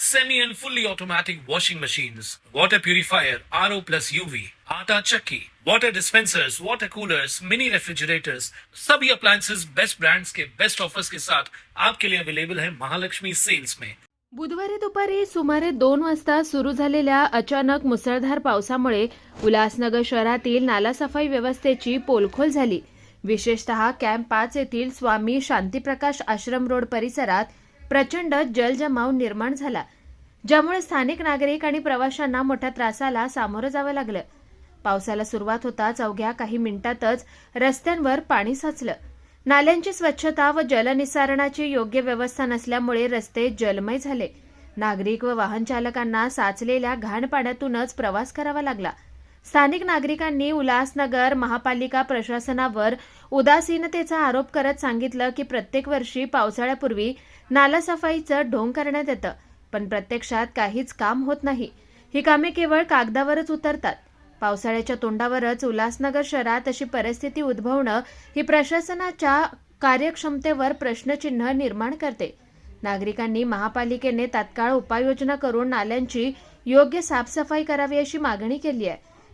semi and fully automatic washing machines, water purifier, RO plus UV, आटा चक्की, water dispensers, water coolers, mini refrigerators, सभी appliances best brands के best offers के साथ आपके लिए अवेलेबल है महालक्ष्मी सेल्स में। बुधवारी दुपारी सुमारे दोन वाजता सुरू झालेल्या अचानक मुसळधार पावसामुळे उल्हासनगर शहरातील नालासफाई व्यवस्थेची पोलखोल झाली. विशेषतः कॅम्प पाच येथील स्वामी शांतीप्रकाश आश्रम रोड परिसरात प्रचंड जलजमाव निर्माण झाला ज्यामुळे स्थानिक नागरिक आणि प्रवाशांना मोठ्या त्रासाला सामोरं जावं लागलं. पावसाला सुरुवात होताच अवघ्या काही मिनिटातच रस्त्यांवर पाणी साचलं. नाल्यांची स्वच्छता व जलनिसारणाची योग्य व्यवस्था नसल्यामुळे रस्ते जलमय झाले. नागरिक व वाहनचालकांना साचलेल्या घाण पाण्यातूनच प्रवास करावा लागला. स्थानिक नागरिकांनी उल्हासनगर महापालिका प्रशासनावर उदासीनतेचा आरोप करत सांगितलं की प्रत्येक वर्षी पावसाळ्यापूर्वी नालासफाईचं ढोंग करण्यात येतं पण प्रत्यक्षात काहीच काम होत नाही. ही कामे केवळ कागदावरच उतरतात. पावसाळ्याच्या तोंडावरच उल्हासनगर शहरात अशी परिस्थिती उद्भवणं ही प्रशासनाच्या कार्यक्षमतेवर प्रश्नचिन्ह निर्माण करते. नागरिकांनी महापालिकेने तात्काळ उपाययोजना करून नाल्यांची योग्य साफसफाई करावी अशी मागणी केली आहे.